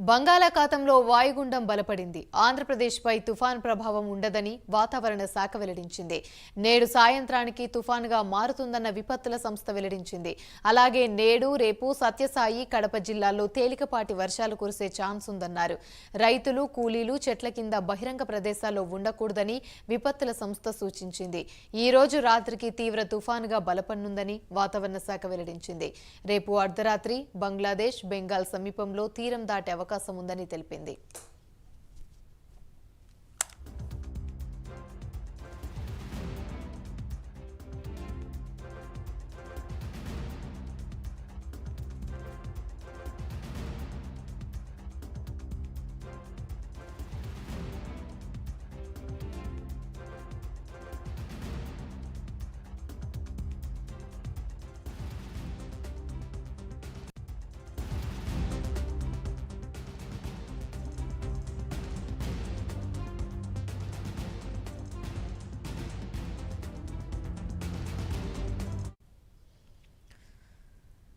బంగాళాఖాతంలో వాయుగుండం బలపడింది. ఆంధ్రప్రదేశ్పై తుఫాన్ ప్రభావం ఉండదని వాతావరణ శాఖ వెల్లడించింది. నేడు సాయంత్రానికి తుఫాన్గా మారుతుందన్న విపత్తుల సంస్థ వెల్లడించింది. అలాగే నేడు రేపు సత్యసాయి కడప జిల్లాల్లో తేలికపాటి వర్షాలు కురిసే ఛాన్స్ ఉందన్నారు. రైతులు కూలీలు చెట్ల కింద బహిరంగ ప్రదేశాల్లో ఉండకూడదని విపత్తుల సంస్థ సూచించింది. ఈ రోజు రాత్రికి తీవ్ర తుఫాన్గా బలపడనుందని వాతావరణ శాఖ వెల్లడించింది. రేపు అర్ధరాత్రి బంగ్లాదేశ్ బెంగాల్ సమీపంలో తీరం దాటే అవకాశం ఉందని తెలిపింది.